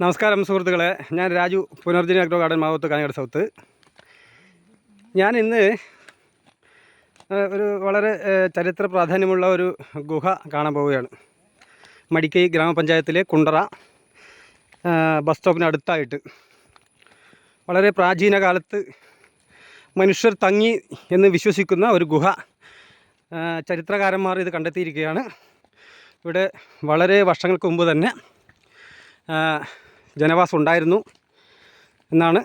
നമസ്കാരം സുഹൃത്തുക്കളെ. ഞാൻ രാജു പുനർജനി അഗ്രോ ഗാർഡൻ മാവത്ത് കാഞ്ഞങ്ങാട് സൗത്ത്. ഞാൻ ഇന്ന് ഒരു വളരെ ചരിത്ര പ്രാധാന്യമുള്ള ഒരു ഗുഹ കാണാൻ പോവുകയാണ്. മടിക്കൈ ഗ്രാമപഞ്ചായത്തിലെ കുണ്ടറ ബസ് സ്റ്റോപ്പിന് അടുത്തായിട്ട്. വളരെ പ്രാചീന കാലത്ത് മനുഷ്യർ തങ്ങി എന്ന് വിശ്വസിക്കുന്ന ഒരു ഗുഹ ചരിത്രകാരന്മാർ ഇത് കണ്ടെത്തിയിരിക്കുകയാണ്. ഇവിടെ വളരെ വർഷങ്ങൾക്ക് മുമ്പ് തന്നെ ജനവാസം ഉണ്ടായിരുന്നു എന്നാണ്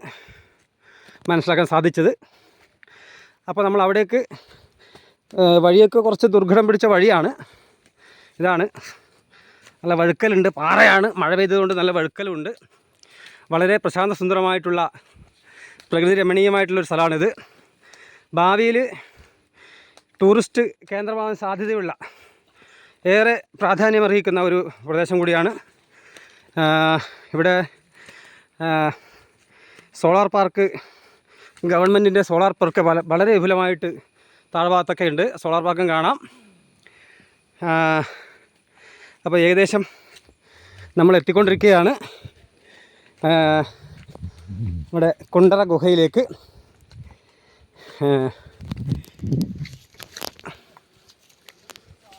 മനസ്സിലാക്കാൻ സാധിച്ചത്. അപ്പോൾ നമ്മൾ അവിടേക്ക് വഴിയൊക്കെ കുറച്ച് ദുർഘടം പിടിച്ച വഴിയാണ്. ഇതാണ്. നല്ല വഴുക്കലുണ്ട്. പാറയാണ്. മഴ പെയ്തതുകൊണ്ട് നല്ല വഴുക്കലുണ്ട്. വളരെ പ്രശാന്ത സുന്ദരമായിട്ടുള്ള പ്രകൃതി രമണീയമായിട്ടുള്ളൊരു സ്ഥലമാണിത്. ഭാവിയിൽ ടൂറിസ്റ്റ് കേന്ദ്രമാകാൻ സാധ്യതയുള്ള ഏറെ പ്രാധാന്യമർഹിക്കുന്ന ഒരു പ്രദേശം കൂടിയാണ് ഇവിടെ സോളാർ പാർക്ക് ഗവൺമെന്റിന്റെ സോളാർ പാർക്ക് വളരെ വിപുലമായിട്ട് താഴ്ഭാഗത്തൊക്കെ ഉണ്ട്. സോളാർ പാർക്കും കാണാം. അപ്പോൾ ഏകദേശം നമ്മൾ എത്തിക്കൊണ്ടിരിക്കുകയാണ്. നമ്മുടെ കുണ്ടറ ഗുഹയിലേക്ക്.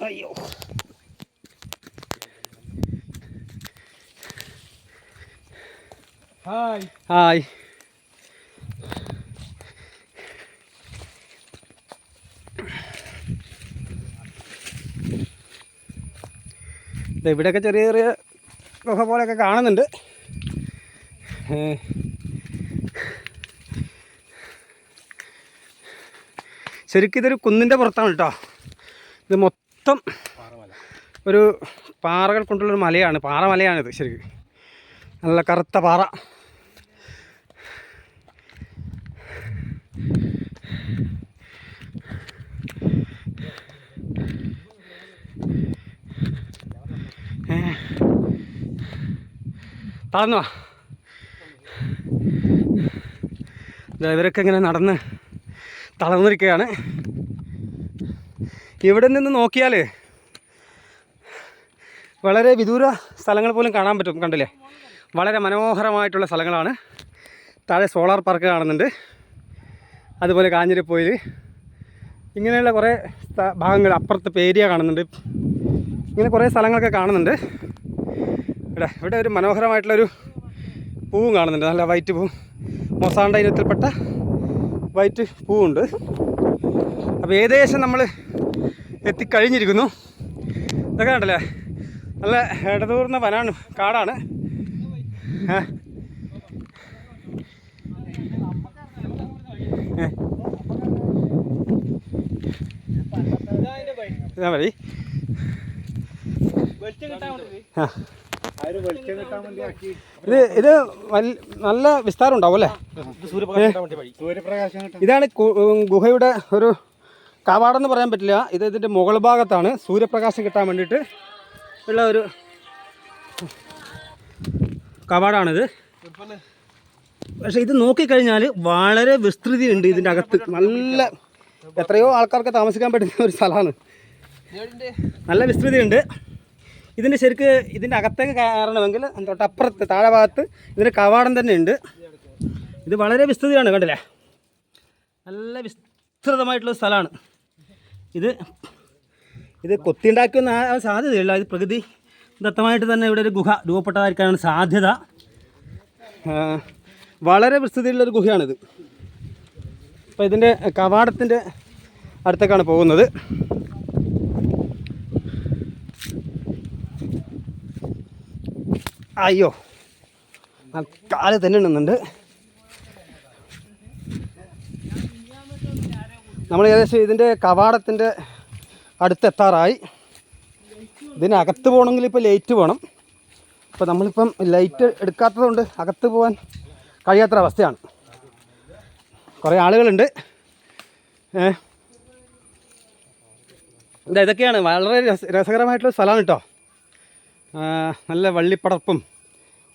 അയ്യോ. ഹായ് ഹായ് ഇവിടെയൊക്കെ ചെറിയ ചെറിയ ഗുഹ പോലെയൊക്കെ കാണുന്നുണ്ട്. ശരിക്കും ഇതൊരു കുന്നിന്റെ പുറത്താണ് കേട്ടോ. ഇത് മൊത്തം ഒരു പാറകൾ കൊണ്ടുള്ളൊരു മലയാണ്. പാറമലയാണിത് ശരിക്കും. നല്ല കറുത്ത പാറ. താഴ്ന്നു വാ ഇവരൊക്കെ ഇങ്ങനെ നടന്ന് തളർന്നിരിക്കുകയാണ്. ഇവിടെ നിന്ന് നോക്കിയാൽ വളരെ വിദൂര സ്ഥലങ്ങൾ പോലും കാണാൻ പറ്റും കണ്ടില്ലേ? വളരെ മനോഹരമായിട്ടുള്ള സ്ഥലങ്ങളാണ്. താഴെ സോളാർ പാർക്ക് കാണുന്നുണ്ട്. അതുപോലെ കാഞ്ഞിരപ്പോയിൽ ഇങ്ങനെയുള്ള കുറേ ഭാഗങ്ങൾ അപ്പുറത്തെ പേരിയ കാണുന്നുണ്ട്. ഇങ്ങനെ കുറേ സ്ഥലങ്ങളൊക്കെ കാണുന്നുണ്ട്. ഇവിടെ ഇവിടെ ഒരു മനോഹരമായിട്ടുള്ളൊരു പൂവും കാണുന്നുണ്ട്. നല്ല വൈറ്റ് പൂവും. മൊസാണ്ട ഇനത്തിൽപ്പെട്ട വൈറ്റ് പൂവുണ്ട്. അപ്പോൾ ഏകദേശം നമ്മൾ എത്തിക്കഴിഞ്ഞിരിക്കുന്നു. ഇതൊക്കെ കണ്ടല്ലേ? നല്ല ഇടതൂർന്ന വനാണ് കാടാണ്. ഇതാ മതി. ആ. ആര് വെളിച്ചം വേണ്ടി ആക്കി. ഇത് ഇത് നല്ല വിസ്താരം ഉണ്ടാവും അല്ലേ സൂര്യപ്രകാശം കിട്ടാൻ ഇതാണ് ഗുഹയുടെ ഒരു കവാടെന്ന് പറയാൻ പറ്റില്ല. ഇത് ഇതിന്റെ മുകൾ ഭാഗത്താണ്. സൂര്യപ്രകാശം കിട്ടാൻ വേണ്ടിയിട്ട് ഉള്ള ഒരു കവാടാണിത്. പക്ഷെ ഇത് നോക്കിക്കഴിഞ്ഞാൽ വളരെ വിസ്തൃതി ഉണ്ട് ഇതിന്റെ അകത്ത്. നല്ല എത്രയോ ആൾക്കാർക്ക് താമസിക്കാൻ പറ്റുന്ന ഒരു സ്ഥലമാണ്. നല്ല വിസ്തൃതി ഉണ്ട് ഇതിന്റെ ശരിക്ക് ഇതിന്റെ അകത്തേക്ക് കയറണമെങ്കിൽ തൊട്ടപ്പുറത്ത് താഴെ ഭാഗത്ത് ഇതിന് കവാടം തന്നെ ഉണ്ട്. ഇത് വളരെ വിസ്തൃതിയാണ് കണ്ടില്ലേ? നല്ല വിസ്തൃതമായിട്ടുള്ള സ്ഥലമാണ്. ഇത് ഇത് കൊത്തിയുണ്ടാക്കിയൊന്നും ആ സാധ്യതയില്ല. ഇത് പ്രകൃതി ദത്തമായിട്ട് തന്നെ ഇവിടെ ഒരു ഗുഹ രൂപപ്പെട്ടതായിരിക്കാനാണ് സാധ്യത. വളരെ വിസ്തൃതിയുള്ളൊരു ഗുഹയാണിത്. അപ്പോൾ ഇതിന്റെ കവാടത്തിന്റെ അടുത്തേക്കാണ് പോകുന്നത്. അയ്യോ. കാൽ തന്നെ ഉണ്ടെന്നുണ്ട് നമ്മൾ ഏകദേശം ഇതിന്റെ കവാടത്തിന്റെ അടുത്തെത്താറായി. ഇതിനകത്ത് പോകണമെങ്കിൽ ഇപ്പോൾ ലൈറ്റ് വേണം. അപ്പോൾ നമ്മളിപ്പം ലൈറ്റ് എടുക്കാത്തതുകൊണ്ട് അകത്ത് പോകാൻ കഴിയാത്തൊരു അവസ്ഥയാണ്. കുറേ ആളുകളുണ്ട്. ഇതൊക്കെയാണ്. വളരെ രസ രസകരമായിട്ടുള്ള സ്ഥലമാണ് കേട്ടോ. നല്ല വള്ളിപ്പടർപ്പും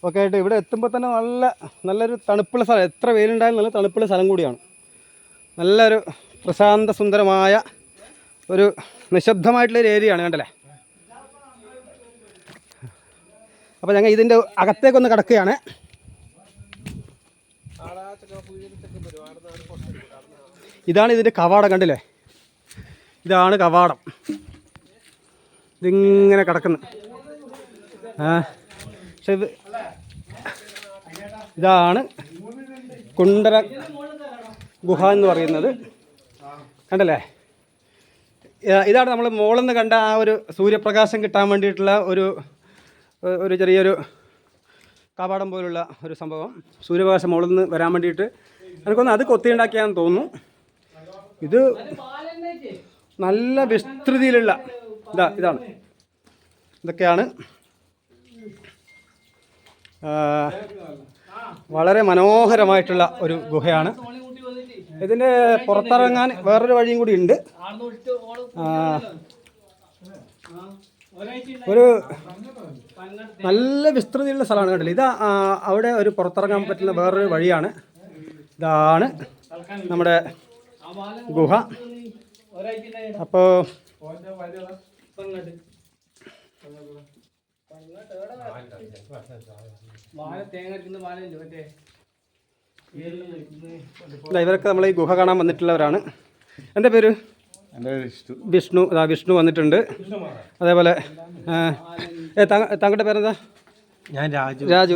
ഒക്കെ ആയിട്ട് ഇവിടെ എത്തുമ്പോൾ തന്നെ നല്ല നല്ലൊരു തണുപ്പുള്ള സ്ഥലം. എത്ര വെയിലുണ്ടായാലും നല്ല തണുപ്പുള്ള സ്ഥലം കൂടിയാണ്. നല്ലൊരു പ്രശാന്ത സുന്ദരമായ ഒരു നിശബ്ദമായിട്ടുള്ളൊരു ഏരിയയാണ് കണ്ടല്ലേ? അപ്പോൾ ഞങ്ങൾ ഇതിന്റെ അകത്തേക്കൊന്ന് കിടക്കുകയാണ്. ഇതാണ് ഇതിന്റെ കവാടം കണ്ടില്ലേ? ഇതാണ് കവാടം. ഇതിങ്ങനെ കിടക്കുന്നു ആ പക്ഷെ ഇത് ഇതാണ് കുണ്ടര ഗുഹ എന്ന് പറയുന്നത്. കണ്ടല്ലേ? ഇതാണ് നമ്മൾ മുകളിൽ കണ്ട ആ ഒരു സൂര്യപ്രകാശം കിട്ടാൻ വേണ്ടിയിട്ടുള്ള ഒരു ഒരു ചെറിയൊരു കാപാടം പോലുള്ള ഒരു സംഭവം. സൂര്യപ്രകാശം മുകളിൽ നിന്ന് വരാൻ വേണ്ടിയിട്ട് എനിക്കൊന്ന് അത് കൊത്തിയുണ്ടാക്കിയാന്ന് തോന്നുന്നു. ഇത് നല്ല വിസ്തൃതിയിലുള്ള ഇതാ ഇതാണ്. ഇതൊക്കെയാണ് വളരെ മനോഹരമായിട്ടുള്ള ഒരു ഗുഹയാണ്. ഇതിന്റെ പുറത്തിറങ്ങാൻ വേറൊരു വഴിയും കൂടി ഉണ്ട്. ഒരു നല്ല വിസ്തൃതിയുള്ള സ്ഥലമാണ് കണ്ടില്ല? ഇത് അവിടെ ഒരു പുറത്തിറങ്ങാൻ പറ്റുന്ന വേറൊരു വഴിയാണ്. ഇതാണ് നമ്മുടെ ഗുഹ. അപ്പോൾ ഇവരൊക്കെ നമ്മൾ ഈ ഗുഹ കാണാൻ വന്നിട്ടുള്ളവരാണ്. എന്റെ പേര് വിഷ്ണു. ഇതാ വിഷ്ണു വന്നിട്ടുണ്ട്. അതേപോലെ താങ്കളുടെ പേരെന്താ? ഞാൻ രാജു. രാജു.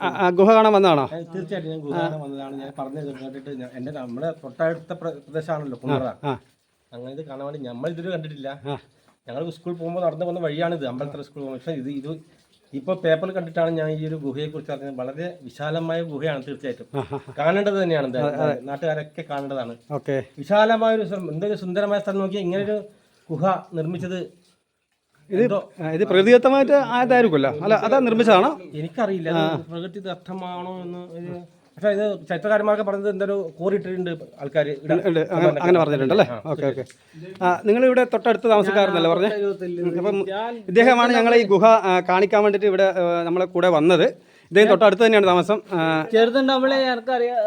ആ, ആ, ഗുഹ കാണാൻ വന്നതാണോ? തീർച്ചയായിട്ടും ഞാൻ ഗുരുവാനം വന്നതാണ്. ഞാൻ പറഞ്ഞു കേട്ടിട്ട് എന്റെ നമ്മുടെ തൊട്ടടുത്ത പ്ര- പ്രദേശമാണല്ലോ കുണ്ടറ ആ. അങ്ങനെ ഇത് കാണാൻ വേണ്ടി നമ്മൾ ഇതുവരെ കണ്ടിട്ടില്ല. ഞങ്ങൾ സ്കൂളിൽ പോകുമ്പോൾ നടന്നു പോകുന്ന വഴിയാണിത് അമ്പലത്തറ സ്കൂൾ പോകുമ്പോൾ. പക്ഷേ ഇത് ഇത് ഇപ്പോൾ പേപ്പർ കണ്ടിട്ടാണ് ഞാൻ ഈ ഒരു ഗുഹയെ കുറിച്ച് അറിഞ്ഞത്. വളരെ വിശാലമായ ഗുഹയാണ് തീർച്ചയായിട്ടും. കാണേണ്ടത് തന്നെയാണ് നാട്ടുകാരൊക്കെ കാണേണ്ടതാണ്. ഓക്കെ. വിശാലമായ ഒരു സ്ഥലം എന്തൊരു സുന്ദരമായ സ്ഥലം നോക്കി ഇങ്ങനൊരു ഗുഹ നിർമ്മിച്ചത് ഇത് ഇത് പ്രകൃതിദത്തമായിട്ട് ആയതായിരിക്കുമല്ലോ. അല്ല അതാ നിർമ്മിച്ചതാണോ? എനിക്കറിയില്ല. പ്രകൃതിദത്തമാണോ പ്രകൃതി എന്ന് പക്ഷേ ഇത് ചരിത്രകാരന്മാരൊക്കെ പറഞ്ഞത് എന്തൊരു കോറിയിട്ടിട്ടുണ്ട് ആൾക്കാർ അങ്ങനെ പറഞ്ഞിട്ടുണ്ട് അല്ലേ? Okay okay. ആ നിങ്ങൾ ഇവിടെ തൊട്ടടുത്ത് താമസക്കാരെന്നല്ലേ പറഞ്ഞേ? അപ്പം ഇദ്ദേഹമാണ് ഞങ്ങളെ ഈ ഗുഹ കാണിക്കാൻ വേണ്ടിയിട്ട് ഇവിടെ നമ്മളെ കൂടെ വന്നത്. ഇദ്ദേഹം തൊട്ടടുത്ത് തന്നെയാണ് താമസം. നമ്മളെ എനിക്കറിയാം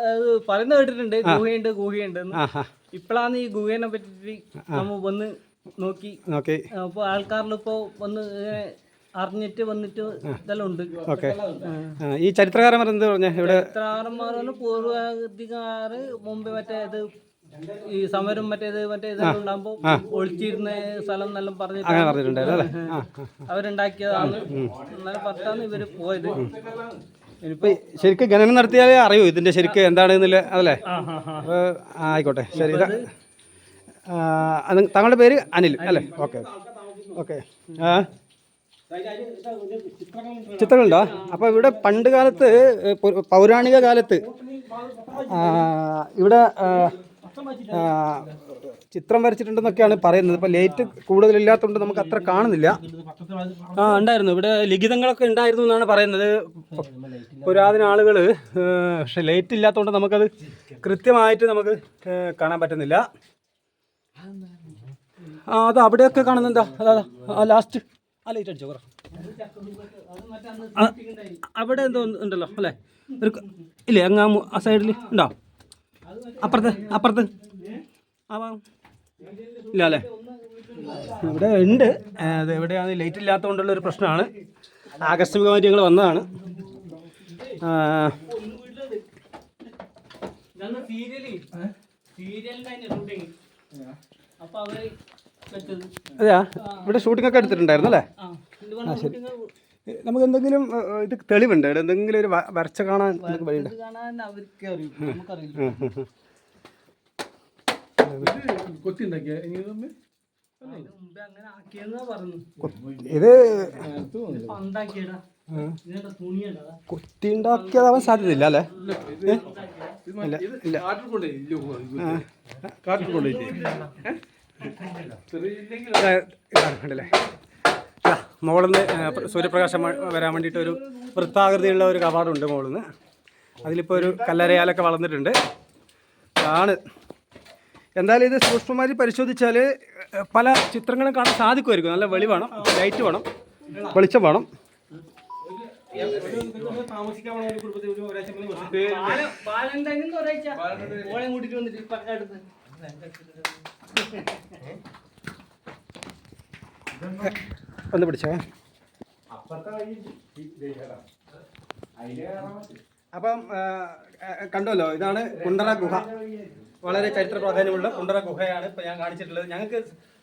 പറയുന്ന കേട്ടിട്ടുണ്ട്. ഗുഹയുണ്ട് ഗുഹയുണ്ട് ഇപ്പോഴാണ് ഈ ഗുഹേനെ പറ്റി നമ്മൾ വന്ന് നോക്കി. ഓക്കെ അപ്പൊ ആൾക്കാരിലിപ്പോ വന്ന് അറിഞ്ഞിട്ട് വന്നിട്ട് ഇതെല്ലാം ഉണ്ട്. ഓക്കെ. ഈ ചരിത്രകാരന്മാർ എന്ത് പറഞ്ഞ ഇവിടെ? ചരിത്രകാരന്മാർ പൂർവാധികാറ് മുമ്പ് മറ്റേത് ഈ സമരം മറ്റേത് മറ്റേ ഇതെല്ലാം ഉണ്ടാകുമ്പോ ഒളിച്ചിരുന്ന സ്ഥലം എന്നെല്ലാം പറഞ്ഞിട്ട് പറഞ്ഞിട്ടുണ്ട്. അവരുണ്ടാക്കിയതാണ്. എന്നാലും പത്താണ് ഇവർ പോയത്. ശരിക്കും ഖനനം നടത്തിയാലേ അറിയൂ ഇതിന്റെ ശരിക്കും എന്താണെന്നില്ല അതല്ലേ? ആയിക്കോട്ടെ. ശരി താങ്കളുടെ പേര് അനിൽ അല്ലേ? Okay okay. ആ ചിത്രങ്ങളുണ്ടോ? അപ്പോൾ ഇവിടെ പണ്ട് കാലത്ത് പൗരാണിക കാലത്ത് ഇവിടെ ചിത്രം വരച്ചിട്ടുണ്ടെന്നൊക്കെയാണ് പറയുന്നത്. ഇപ്പോൾ ലേറ്റ് കൂടുതലില്ലാത്തതുകൊണ്ട് നമുക്ക് അത്ര കാണുന്നില്ല. ആ ഉണ്ടായിരുന്നു. ഇവിടെ ലിഖിതങ്ങളൊക്കെ ഉണ്ടായിരുന്നു എന്നാണ് പറയുന്നത്. പുരാതന ആളുകൾ പക്ഷെ ലൈറ്റ് ഇല്ലാത്തതുകൊണ്ട് നമുക്കത് കൃത്യമായിട്ട് നമുക്ക് കാണാൻ പറ്റുന്നില്ല. ആ അത് അവിടെയൊക്കെ കാണുന്നുണ്ടോ? അതാ ലാസ്റ്റ്. ആ ലൈറ്റ് അടിച്ചോ കുറ അവിടെ എന്തോ ഉണ്ടല്ലോ അല്ലേ? ഒരു ഇല്ലേ അങ്ങ് ആ സൈഡിൽ ഉണ്ടോ? അപ്പുറത്ത് അപ്പുറത്ത്. ആ ഇല്ല അല്ലേ? ഇവിടെ ഉണ്ട്. അത് എവിടെയാണ്? ലൈറ്റ് ഇല്ലാത്തതുകൊണ്ടുള്ള ഒരു പ്രശ്നമാണ്. ആകസ്മികമായിട്ട് ഞങ്ങൾ വന്നതാണ്. ആ, ഇതാണ് സീരിയൽ സീരിയലിന്റെ ഷൂട്ടിങ് അപ്പൊ അവർ വെച്ചത് അതെയാ? ഇവിടെ ഷൂട്ടിംഗ് ഒക്കെ എടുത്തിട്ടുണ്ടായിരുന്നു അല്ലേ? ആ ശരി. നമുക്ക് എന്തെങ്കിലും ഇത് തെളിവുണ്ട്? ഇവിടെ എന്തെങ്കിലും ഒരു വരച്ച കാണാൻ നമുക്ക് വഴിയുണ്ട്? ഇത് കാണാൻ അവർക്ക് അറിയും. നമുക്കറിയില്ല. ഉം, ഉം, ഉം. അതിന് മുമ്പേ ആക്കിയെന്നാ പറഞ്ഞു ഇത് പന്താക്കിയടാ ഇതിന്റെ തുണിയുണ്ടതാ കുത്തി ഉണ്ടാക്കിയതാവാൻ സാധ്യതയില്ല അല്ലേ? ഇല്ല ഇല്ല കാട്ടിൽ കൊണ്ടേ കണ്ടില്ലേ? നിന്ന് സൂര്യപ്രകാശം വരാൻ വേണ്ടിയിട്ട് ഒരു വൃത്താകൃതിയുള്ള ഒരു കവാടമുണ്ട് മുകളിൽ നിന്ന് അതിലിപ്പോൾ ഒരു കല്ലരയാലൊക്കെ വളർന്നിട്ടുണ്ട്. ആണ്. എന്തായാലും ഇത് സൂക്ഷ്മമായി പരിശോധിച്ചാൽ പല ചിത്രങ്ങളും കാണാൻ സാധിക്കുമായിരിക്കും. നല്ല വെളി വേണം ലൈറ്റ് വേണം വെളിച്ചം വേണം. ബാലൻ ഒന്ന് പിടിച്ചേ. അപ്പം കണ്ടല്ലോ ഇതാണ് കുണ്ടറ ഗുഹ. വളരെ ചരിത്ര പ്രാധാന്യമുള്ള കുണ്ടറ ഗുഹയാണ് ഇപ്പൊ ഞാൻ കാണിച്ചിട്ടുള്ളത്. ഞങ്ങൾക്ക്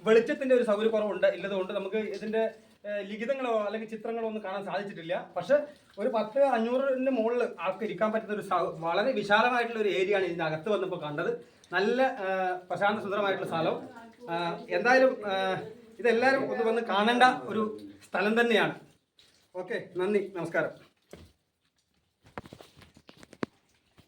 വെളിച്ചത്തിന്റെ ഒരു സൗകര്യക്കുറവുണ്ട്. ഇല്ലതുകൊണ്ട് നമുക്ക് ഇതിന്റെ ലിഖിതങ്ങളോ അല്ലെങ്കിൽ ചിത്രങ്ങളോ ഒന്നും കാണാൻ സാധിച്ചിട്ടില്ല. പക്ഷെ ഒരു പത്ത് അഞ്ഞൂറിന്റെ മുകളിൽ ആൾക്ക് ഇരിക്കാൻ പറ്റുന്ന ഒരു വളരെ വിശാലമായിട്ടുള്ള ഒരു ഏരിയയാണ് ആണ് ഇതിന്റെ അകത്ത് വന്നപ്പോൾ കണ്ടത്. നല്ല പ്രശാന്ത സുന്ദരമായിട്ടുള്ള സ്ഥലം. എന്തായാലും ഇതെല്ലാവരും ഒന്ന് വന്ന് കാണേണ്ട ഒരു സ്ഥലം തന്നെയാണ്. ഓക്കെ നന്ദി നമസ്കാരം.